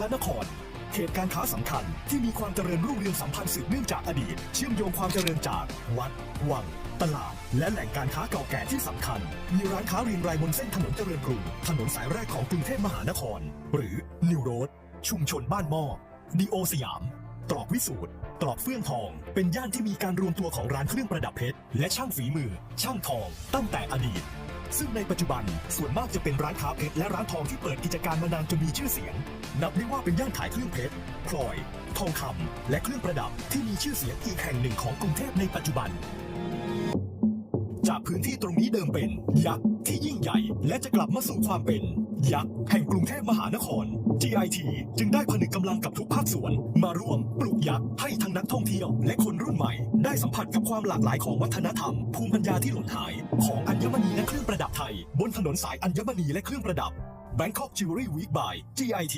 ระนคร เขตการค้าสำคัญที่มีความเจริญรุ่งเรืองสัมพันธ์สืบเนื่องจากอดีต เชื่อมโยงความเจริญจาก วัด วัง ตลาด และแหล่งการค้าเก่าแก่ที่สำคัญ มีร้านค้าเรียงรายบนเส้นถนนเจริญกรุง ถนนสายแรกของกรุงเทพมหานคร หรือนิวโรดชุมชนบ้านหม้อดีโอสยาม ตรอกวิสูตรตรอกเฟื่องทอง เป็นย่านที่มีการรวมตัวของร้านเครื่องประดับเพชร และช่างฝีมือ ช่างทอง ตั้งแต่อดีต ซึ่งในปัจจุบันส่วนมากจะเป็นร้านค้าเพชรและร้านทองที่เปิดกิจการมานานจนมีชื่อเสียง นับได้ว่าเป็นย่านขายเครื่องเพชรพลอย ทองคำและเครื่องประดับที่มีชื่อเสียงอีกแห่งหนึ่งของกรุงเทพในปัจจุบัน จากพื้นที่ตรงนี้เดิมเป็นยักษ์ที่ยิ่งใหญ่ และจะกลับมาสู่ความเป็นยักษ์แห่งกรุงเทพมหานคร GIT จึงได้ผนึกกำลังกับทุกภาคส่วน มาร่วมปลุกยักษ์ให้ทั้งนักท่องเที่ยวและคนรุ่นใหม่ ได้สัมผัสกับความหลากหลายของวัฒนธรรม ภูมิปัญญาที่หล่นหายของอัญมณีและเครื่อง นถนนสายอัญมณีและเครื่องประดับ Bangkok Jewelry Week by GIT